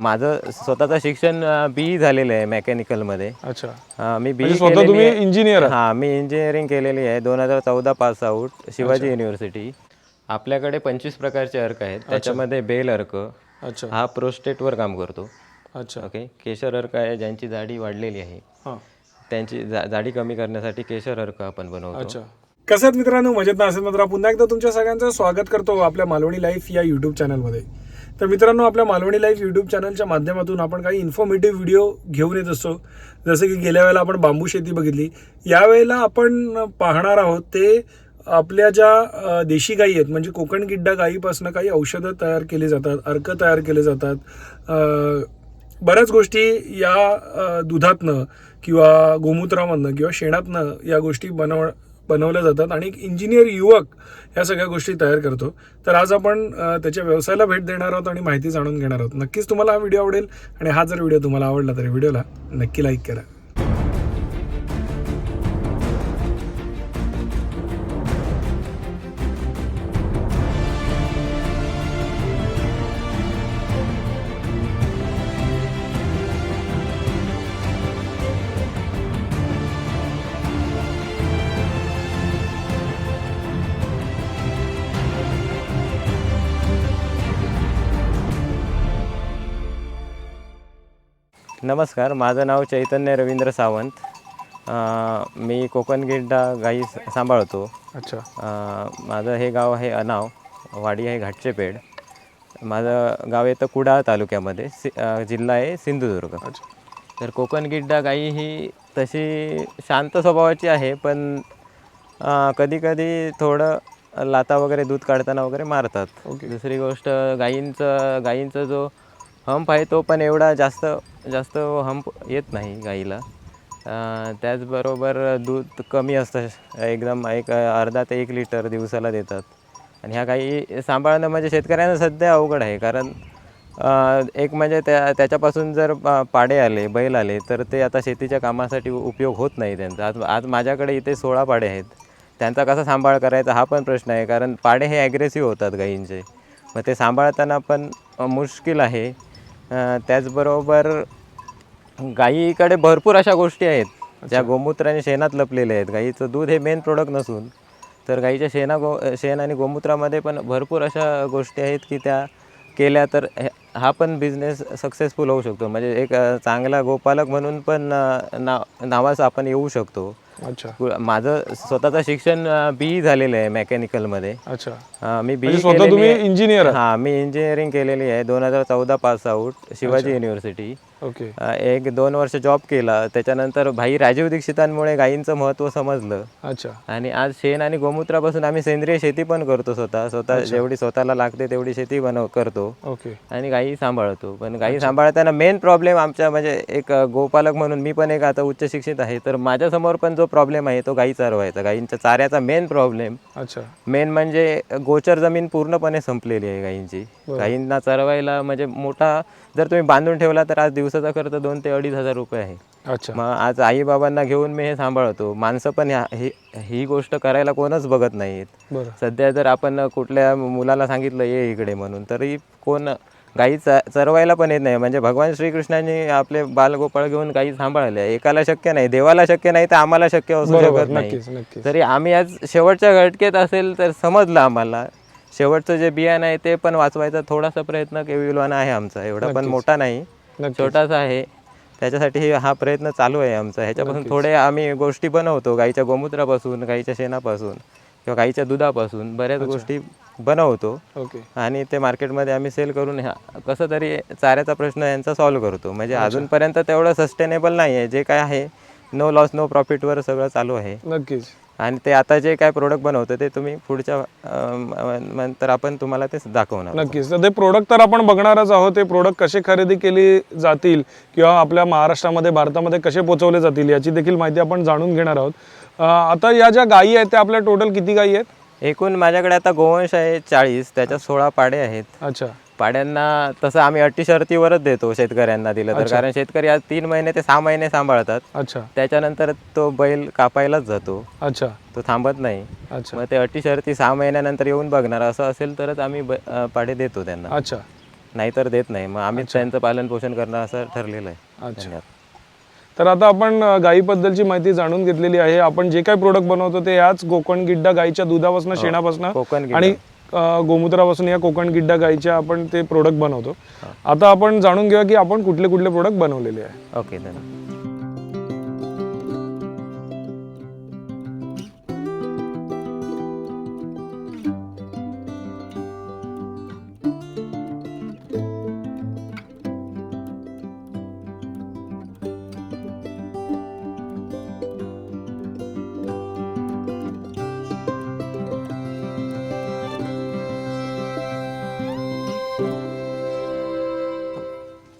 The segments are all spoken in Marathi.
माझं स्वतःचं शिक्षण बी झालेलं आहे मेकॅनिकलमध्ये अच्छा. मी बी म्हणजे स्वतः तुम्ही इंजिनियर हां मी इंजिनिअरिंग केलेली आहे. दोन हजार चौदा पास आऊट शिवाजी युनिव्हर्सिटी आपल्याकडे पंचवीस प्रकारचे अर्क आहेत. त्याच्यामध्ये बेल अर्क अच्छा. हा प्रोस्टेटवर काम करतो. अच्छा. ओके केशर अर्क आहे ज्यांची जाडी वाढलेली आहे. हां. त्यांची जाडी कमी करण्यासाठी केशर अर्क आपण बनवतो. अच्छा. कसं आहेत मित्रांनो? मजेत ना असेल मित्र पुन्हा एकदा तुमच्या सगळ्यांचं स्वागत करतो आपल्या मालवणी लाईफ या युट्यूब चॅनलमध्ये तर मित्रांनो आपल्या मालवणी लाईफ युट्यूब चॅनलच्या माध्यमातून आपण काही इन्फॉर्मेटिव्ह व्हिडिओ घेऊन येत असतो. जसं की गेल्या वेळेला आपण बांबू शेती बघितली. यावेळेला आपण पाहणार आहोत ते आपल्या ज्या देशी गायी आहेत म्हणजे कोकण गिड्डा गायीपासून काही औषधं तयार केली जातात अर्क तयार केले जातात. बऱ्याच गोष्टी या दुधातनं किंवा गोमूत्रामधनं किंवा शेणातनं या गोष्टी बनव बनवल्या जातात आणि एक इंजिनियर युवक या सगळ्या गोष्टी तयार करतो. तर आज आपण त्याच्या व्यवसायाला भेट देणार आहोत आणि माहिती जाणून घेणार आहोत. नक्कीच तुम्हाला हा व्हिडिओ आवडेल आणि हा जर व्हिडिओ तुम्हाला आवडला तर व्हिडिओला नक्की लाईक करा. नमस्कार माझं नाव चैतन्य रवींद्र सावंत. अं, मी कोकण गिड्डा गाई स- सांभाळतो. अच्छा. अं, माझं हे गाव आहे अनाव वाडी आहे घाटचेपेड. माझं गाव येतं कुडाळ तालुक्यामध्ये सि अं, जिल्हा आहे सिंधुदुर्ग. अच्छा. तर कोकण गिड्डा गाई ही तशी शांत स्वभावाची आहे पण कधी कधी थोडं लाता वगैरे दूध काढताना वगैरे मारतात. ओके. दुसरी गोष्ट गाईंचं गाईंचा जो हंप आहे तो पण एवढा जास्त जास्त हंप येत नाही गाईला. त्याचबरोबर दूध कमी असतं. एकदम एक अर्धा ते एक लिटर दिवसाला देतात. आणि ह्या गाई सांभाळणं म्हणजे शेतकऱ्यांना सध्या अवघड आहे. कारण एक म्हणजे त्या त्याच्यापासून जर पाडे आले बैल आले तर ते आता शेतीच्या कामासाठी उपयोग होत नाही त्यांचा. आज आज माझ्याकडे इथे सोळा पाडे आहेत. त्यांचा कसा सांभाळ करायचा हा पण प्रश्न आहे. कारण पाडे हे ॲग्रेसिव्ह होतात गाईंचे. मग ते सांभाळताना पण मुश्किल आहे. त्याचबरोबर गायीकडे भरपूर अशा गोष्टी आहेत. ज्या गोमूत्र आणि शेणात लपलेल्या आहेत. गाईचं दूध हे मेन प्रोडक्ट नसून तर गाईच्या शेणा गो शेण आणि गोमूत्रामध्ये पण भरपूर अशा गोष्टी आहेत की त्या केल्या तर हे- पण बिझनेस सक्सेसफुल होऊ शकतो. म्हणजे एक चांगला गोपालक म्हणून पण नाव नावास आपण येऊ शकतो. अच्छा. माझं स्वतःचं शिक्षण बी झालेलं आहे मेकॅनिकलमध्ये अच्छा. मी बी म्हणजे स्वतः तुम्ही इंजिनियर हां मी इंजिनिअरिंग केलेली आहे. दोन हजार चौदा pass out Shivaji university okay एक दोन वर्ष जॉब केला. त्याच्यानंतर भाई राजीव दीक्षितांमुळे गायींचं महत्त्व समजलं. अच्छा. आणि आज शेण आणि गोमूत्रापासून आम्ही सेंद्रिय शेती पण करतो स्वतः. स्वतः जेवढी स्वतःला लागते तेवढी शेती बनव करतो. ओके आणि गायी सांभाळतो. पण गायी सांभाळताना मेन प्रॉब्लेम आमच्या म्हणजे एक गोपालक म्हणून मी पण एक आता उच्च शिक्षित आहे. तर माझ्यासमोर पण जो प्रॉब्लेम आहे तो गायी चरवायचा गायींच्या चाऱ्याचा मेन प्रॉब्लेम अच्छा. मेन म्हणजे गोचर जमीन पूर्णपणे संपलेली आहे गायींची गायींना चरवायला म्हणजे मोठा जर तुम्ही बांधून ठेवला तर आज दिवसाचा खर्च दोन ते अडीच हजार रुपये आहे. अच्छा. मग आज आई बाबांना घेऊन मी हे सांभाळतो. माणसं पण ही ही गोष्ट करायला कोणच बघत नाहीत. सध्या जर आपण कुठल्या मुलाला सांगितलं ये इकडे म्हणून तरी कोण गाई च चरवायला पण येत नाही. म्हणजे भगवान श्रीकृष्णांनी आपले बालगोपाळ घेऊन गाई सांभाळल्या. एकाला शक्य नाही देवाला शक्य नाही तर आम्हाला शक्य असू शकत नाही. तरी आम्ही आज शेवटच्या घटकेत असेल तर समजलं आम्हाला. शेवटचं जे बियाणं आहे ते पण वाचवायचा थोडासा प्रयत्न केविलवाना आहे आमचा. एवढा पण मोठा नाही नक्कीच. छोटासा आहे. त्याच्यासाठी हे- हा प्रयत्न चालू आहे आमचा. ह्याच्यापासून थोडे आम्ही गोष्टी बनवतो गाईच्या गोमूत्रापासून गाईच्या शेणापासून किंवा गाईच्या दुधापासून बऱ्याच गोष्टी बनवतो. ओके. आणि ते मार्केटमध्ये आम्ही सेल करून ह्या कसं तरी चाऱ्याचा प्रश्न यांचा सॉल्व्ह करतो. म्हणजे अजूनपर्यंत तेवढं सस्टेनेबल नाही आहे जे काय आहे नो लॉस नो प्रॉफिटवर सगळं चालू आहे. नक्कीच. आणि ते आता जे काय प्रोडक्ट बनवतं ते तुम्ही पुढच्या नंतर आपण तुम्हाला ते दाखवणार नक्कीच. तर ते प्रोडक्ट तर आपण बघणारच आहोत. ते प्रोडक्ट कसे खरेदी केली जातील किंवा आपल्या महाराष्ट्रामध्ये भारतामध्ये कसे पोहोचवले जातील याची देखील माहिती आपण जाणून घेणार आहोत. आता या ज्या गायी आहेत त्या आपल्या टोटल किती गायी आहेत? एकूण माझ्याकडे आता गोवंश आहे चाळीस त्याच्यात सोळा पाडे आहेत. अच्छा. पाड्यांना तसं आम्ही अटी शर्तीवरच देतो शेतकऱ्यांना दिलं तर. कारण शेतकरी आज तीन महिने ते सहा महिने सांभाळतात. अच्छा. त्याच्यानंतर तो बैल कापायलाच जातो. अच्छा. तो थांबत नाही. अच्छा. मग ते अटी शर्ती सहा महिन्यानंतर येऊन बघणार. असं असेल तरच आम्ही ब- अं, पाडे देतो त्यांना. अच्छा. नाहीतर देत नाही. मग आम्हीच त्यांचं पालन पोषण करणं असं ठरलेलं आहे. अच्छा. धन्यवाद. तर आता आपण अ, गायीबद्दलची माहिती जाणून घेतलेली आहे. आपण जे काय प्रोडक्ट बनवतो ते याच कोकण गिड्डा गाईच्या दुधापासून शेणापासून कोकण. आणि गोमूत्रापासून या कोकण गिड्डा गाईच्या आपण ते प्रोडक्ट बनवतो. आता आपण जाणून घेऊया की आपण कुठले कुठले प्रोडक्ट बनवलेले आहे. ओके धन्यवाद.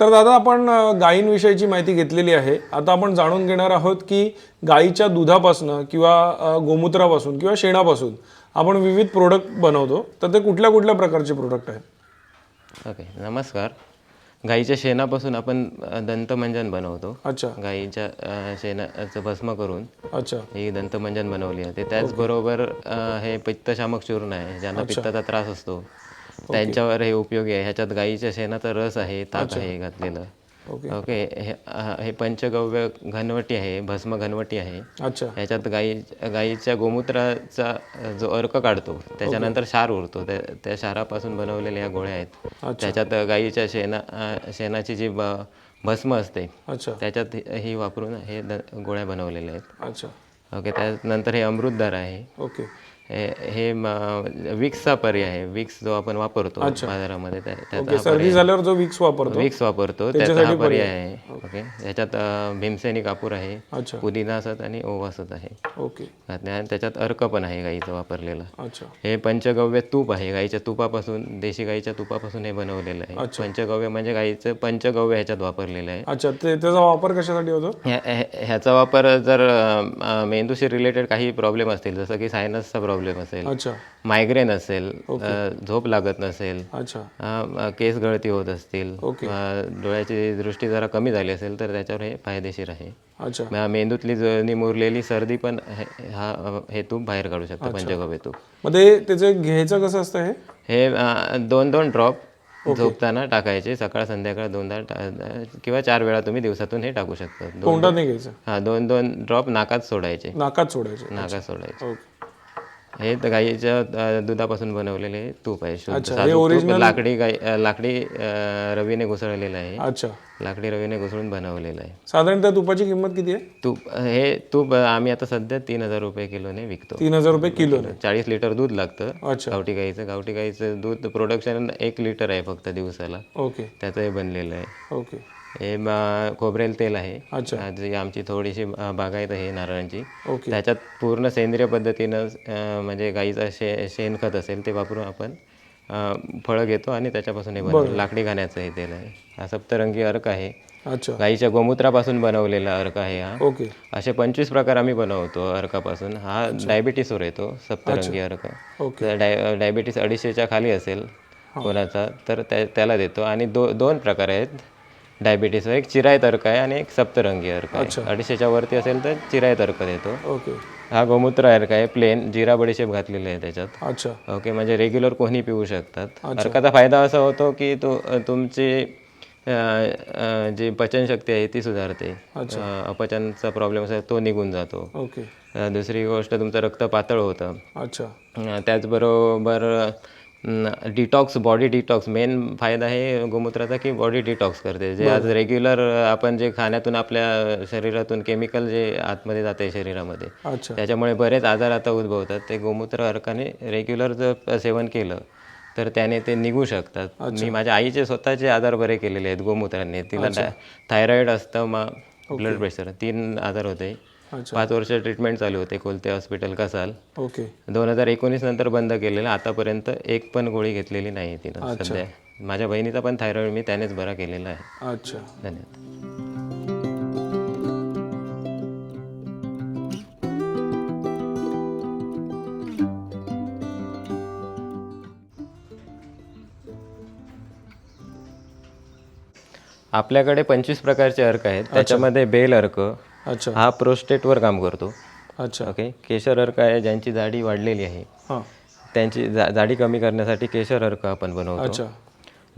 तर दादा आपण गायींविषयीची माहिती घेतलेली आहे. आता आपण जाणून घेणार आहोत की गायीच्या दुधापासून किंवा गोमूत्रापासून किंवा शेणापासून आपण विविध प्रोडक्ट बनवतो. तर ते कुठल्या कुठल्या प्रकारचे प्रोडक्ट आहेत? ओके नमस्कार. गाईच्या शेणापासून आपण दंतमंजन बनवतो. अच्छा. गाईच्या शेणाचं भस्म करून अच्छा. ही दंतमंजन बनवली आहे त्याचबरोबर हे पित्तशामक चूर्ण आहे ज्यांना पित्ताचा त्रास असतो. त्यांच्यावर हे उपयोगी आहे. ह्याच्यात गाईच्या शेणाचा रस आहे ताक आहे घातलेलं. ओके. ओके. हे हे पंचगव्य घनवटी आहे भस्म घनवटी आहे. अच्छा. ह्याच्यात गाई गाईच्या गोमूत्राचा जो अर्क काढतो त्याच्यानंतर क्षार उरतो. त्या त्या क्षारापासून बनवलेल्या ह्या गोळ्या आहेत. त्याच्यात गाईच्या शेणा शेणाची जी भस्म असते अच्छा. त्याच्यात ही- वापरून हे गोळ्या बनवलेल्या आहेत. अच्छा. ओके. त्यानंतर हे अमृतधार आहे. ओके. हे विक्सचा पर्याय आहे. विक्स जो आपण वापरतो बाजारामध्ये सर्दी झाल्यावर जो विक्स वापरतो विक्स वापरतो त्याचा हा पर्याय आहे. ओके. ह्याच्यात अ, भीमसेनी कापूर आहे पुदिना असत आणि ओवासत आहे. ओके. आणि त्याच्यात अर्क पण आहे गाईचं वापरलेलं. हे पंचगव्य तूप आहे. गाईच्या तुपापासून देशी गाईच्या तुपापासून हे बनवलेलं आहे. पंचगव्य म्हणजे गाईचं पंचगव्य ह्याच्यात वापरलेलं आहे. अच्छा ते त्याचा वापर कशासाठी होतो? ह्या- ह्या- ह्याचा वापर जर मेंदूशी रिलेटेड काही प्रॉब्लेम असतील जसं की सायनसचा प्रॉब्लेम असेल अच्छा. मायग्रेन असेल झोप लागत नसेल अच्छा. केस गळती होत असतील डोळ्याची दृष्टी जरा कमी झाली असेल तर त्याच्यावर हे फायदेशीर आहे. अच्छा. मेंदूतली जळणी मुरलेली सर्दी पण हे- हा हे तूप बाहेर काढू शकतं पंचगव्य तूप मग ते त्याचं घ्यायचं कसं असतं हे? हे दोन दोन ड्रॉप झोपताना टाकायचे सकाळ संध्याकाळ दोनदा किंवा चार वेळा तुम्ही दिवसातून हे टाकू शकता. दोन हा दोन दोन ड्रॉप नाकात सोडायचे. नाकात सोडायचं. नाकात सोडायचे. हे तर गाईच्या दुधापासून बनवलेले तूप आहे शुद्ध अच्छा, हे साजूक तूप. original- लाकडी गाई अ, लाकडी अ, रवीने घुसळलेलं आहे. अच्छा. लाकडी रवीने घुसळून बनवलेलं आहे. साधारणतः तुपाची किंमत किती आहे? तूप हे तूप आम्ही आता सध्या तीन हजार रुपये किलोने विकतो. तीन हजार रुपये किलो. चाळीस लिटर दूध लागतं. अच्छा. गावठी गाईचं गावठी गाईचं दूध प्रोडक्शन एक लिटर आहे फक्त दिवसाला. ओके. त्याचं हे बनलेलं आहे. ओके. हे म- खोबरेल तेल आहे. जी आमची थोडीशी बागायत आहे नारळांची. त्याच्यात पूर्ण सेंद्रिय पद्धतीनं म्हणजे गाईचं शे शेणखत असेल ते वापरून आपण फळं घेतो आणि त्याच्यापासून हे बनवतो. लाकडी घाण्याचं हे तेल आहे. हा सप्तरंगी अर्क आहे. अच्छा. गाईच्या गोमूत्रापासून बनवलेला अर्क आहे हा. ओके. असे पंचवीस प्रकार आम्ही बनवतो अर्कापासून. हा डायबिटीसवर येतो सप्तरंगी अर्क. डायबिटीस अडीचशेच्या खाली असेल कोणाचा तर त्या त्याला देतो. आणि दो दोन प्रकार आहेत. डायबिटीसवर एक चिरायत अर्क आहे आणि एक सप्तरंगी अर्क आहे. अडीचशेच्या वरती असेल तर चिरायत अर्क देतो. ओके. हा गोमूत्र अर्क आहे प्लेन जिरा बडीशेप घातलेले आहे त्याच्यात. अच्छा. ओके म्हणजे रेग्युलर कोणी पिऊ शकतात. अर्काचा फायदा असा होतो की तो तुमची जी पचनशक्ती आहे ती सुधारते. अपचनचा प्रॉब्लेम असेल तो निघून जातो. ओके. दुसरी गोष्ट तुमचं रक्त पातळ होतं. अच्छा. त्याचबरोबर डिटॉक्स बॉडी डिटॉक्स मेन फायदा आहे गोमूत्राचा की बॉडी डिटॉक्स करते. जे आज रेग्युलर आपण जे खाण्यातून आपल्या शरीरातून केमिकल जे आतमध्ये जाते शरीरामध्ये त्याच्यामुळे बरेच आजार आता उद्भवतात. ते गोमूत्र अर्काने रेग्युलर जर सेवन केलं तर त्याने ते निघू शकतात. मी माझ्या आईचे स्वतःचे आजार बरे केलेले आहेत गोमूत्राने. तिला थायरॉइड असतं मग ब्लड प्रेशर तीन आजार होते. पाच वर्ष ट्रीटमेंट चालू होते कोलते हॉस्पिटल कसाल. ओके. दोन हजार एकोणीस नंतर बंद केलेलं आतापर्यंत एक पण गोळी घेतलेली नाही तिनं सध्या. माझ्या बहिणीचा पण थायरॉइड मी त्यानेच बरा केलेला आहे. अच्छा. धन्यवाद. आपल्याकडे पंचवीस प्रकारचे अर्क आहेत. त्याच्यामध्ये बेल अर्क अच्छा. हा प्रोस्टेटवर काम करतो. अच्छा. ओके केशर अर्क आहे ज्यांची जाडी वाढलेली आहे. हां. त्यांची जा जाडी कमी करण्यासाठी केशर अर्क आपण बनवतो. अच्छा.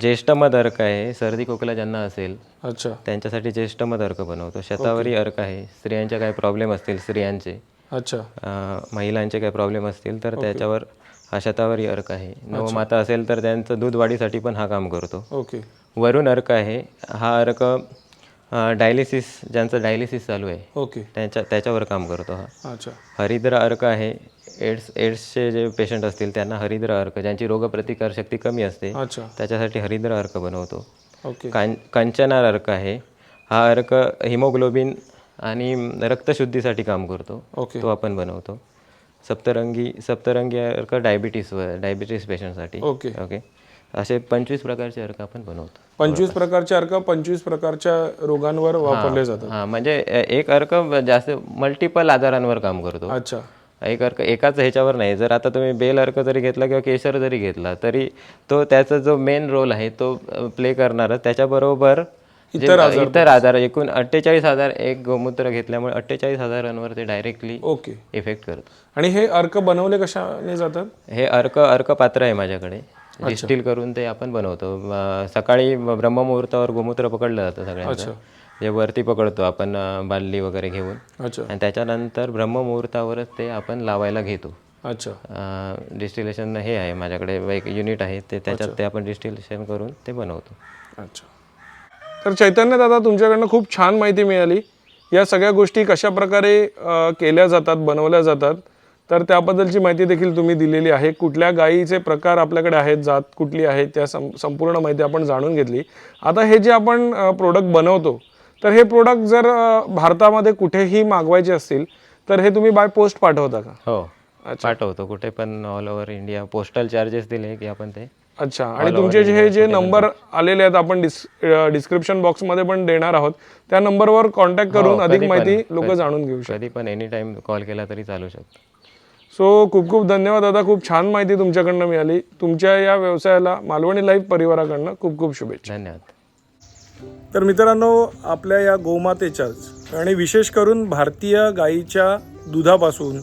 ज्येष्ठमध अर्क आहे सर्दी खोकला ज्यांना असेल अच्छा. त्यांच्यासाठी ज्येष्ठमध अर्क बनवतो. शतावरी अर्क आहे स्त्रियांचे काही प्रॉब्लेम असतील स्त्रियांचे अच्छा. अं, महिलांचे काही प्रॉब्लेम असतील तर त्याच्यावर हा शतावरी अर्क आहे. नवमाता असेल तर त्यांचं दूध वाढीसाठी पण हा काम करतो. ओके. वरुण अर्क आहे हा अर्क डायलिसिस ज्यांचं डायलिसिस चालू आहे ओके. त्यांच्या त्याच्यावर काम करतो हा. अच्छा. हरिद्र अर्क आहे एड्स एड्सचे जे पेशंट असतील त्यांना हरिद्र अर्क ज्यांची रोगप्रतिकार शक्ती कमी असते अच्छा. त्याच्यासाठी हरिद्र अर्क बनवतो. ओके. कां कंचनार अर्क आहे हा अर्क हिमोग्लोबिन आणि रक्तशुद्धीसाठी काम करतो. ओके. तो आपण बनवतो. सप्तरंगी सप्तरंगी अर्क डायबिटीसवर डायबिटीस पेशंटसाठी ओके. ओके. असे पंचवीस प्रकारचे अर्क आपण बनवतो. पंचवीस प्रकारचे अर्क पंचवीस प्रकारच्या रोगांवर वापरले जातात. हां म्हणजे एक अर्क जास्त मल्टिपल आजारांवर काम करतो. अच्छा. एक अर्क एकाच ह्याच्यावर नाही. जर आता तुम्ही बेल अर्क जरी घेतला किंवा केशर जरी घेतला तरी तो त्याचा जो मेन रोल आहे तो प्ले करणार त्याच्याबरोबर जे इतर आजार एकूण अठ्ठेचाळीस हजार एक गोमूत्र घेतल्यामुळे अठ्ठेचाळीस हजारांवर ते डायरेक्टली ओके. इफेक्ट करतो. आणि हे अर्क बनवले कशाने जातात? हे अर्क अर्क पात्र आहे माझ्याकडे. डिस्टिल करून ते आपण बनवतो. सकाळी ब्रह्ममुहूर्तावर गोमूत्र पकडलं जातं सगळ्यांचं. जे वरती पकडतो आपण अं, बादली वगैरे घेऊन. आणि त्याच्यानंतर ब्रह्ममुहूर्तावरच ते आपण लावायला घेतो. अच्छा. डिस्टिलेशन हे आहे माझ्याकडे एक युनिट आहे. ते त्याच्यात ते आपण डिस्टिलेशन करून ते बनवतो. अच्छा. तर चैतन्य दादा तुमच्याकडनं खूप छान माहिती मिळाली. या सगळ्या गोष्टी कशा प्रकारे केल्या जातात बनवल्या जातात तर त्याबद्दलची माहिती देखील तुम्ही दिलेली आहे. कुठल्या गायीचे प्रकार आपल्याकडे आहेत जात कुठली आहे त्या सं संपूर्ण माहिती आपण जाणून घेतली. आता हे जे आपण प्रोडक्ट बनवतो तर हे प्रोडक्ट जर भारतामध्ये कुठेही मागवायचे असतील तर हे तुम्ही बाय पोस्ट पाठवता का? हो पाठवतो. कुठे पण all over India postal charges दिले की आपण ते अच्छा. आणि तुमचे जे हे जे नंबर आलेले आहेत आपण डिस डिस्क्रिप्शन बॉक्समध्ये पण देणार आहोत. त्या नंबरवर कॉन्टॅक्ट करून अधिक माहिती लोक जाणून घेऊ शकतात. पण एनी टाइम कॉल केला तरी चालू शकतो. सो खूप खूप धन्यवाद दादा. खूप छान माहिती तुमच्याकडनं मिळाली. तुमच्या या व्यवसायाला मालवणी लाईफ परिवाराकडनं खूप खूप शुभेच्छा. धन्यवाद. तर मित्रांनो आपल्या या गोमातेच्याच आणि विशेष करून भारतीय गाईच्या दुधापासून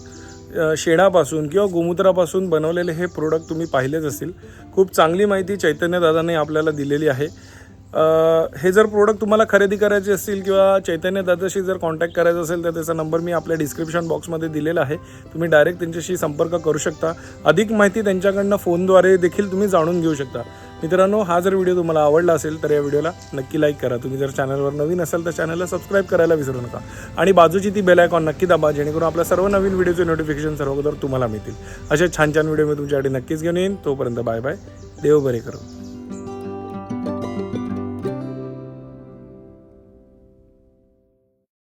शेणापासून किंवा गोमूत्रापासून बनवलेले हे प्रोडक्ट तुम्ही पाहिलेच असतील खूप चांगली माहिती चैतन्य दादाने आपल्याला दिलेली आहे. हे जर प्रोडक्ट तुम्हाला खरेदी करायचे असतील किंवा चैतन्य दादाशी जर कॉन्टॅक्ट करायचा असेल तर त्याचा नंबर मी आपल्या डिस्क्रिप्शन बॉक्समध्ये दिलेला आहे. तुम्ही डायरेक्ट त्यांच्याशी संपर्क करू शकता. अधिक माहिती त्यांच्याकडनं फोनद्वारे देखील तुम्ही जाणून घेऊ शकता. मित्रांनो हा जर व्हिडिओ तुम्हाला आवडला असेल तर या व्हिडिओला नक्की लाईक करा. तुम्ही जर चॅनलवर नवीन असाल तर चॅनलला सबस्क्राईब करायला विसरू नका. आणि बाजूची ती बेल आयकॉन नक्की दाबा जेणेकरून आपल्या सर्व नवीन व्हिडिओचे नोटिफिकेशन सर्व अगोदर तुम्हाला मिळतील. असे छान छान व्हिडिओ मी तुमच्यासाठी नक्कीच घेऊन येईन. तोपर्यंत बाय बाय देव बरे करू.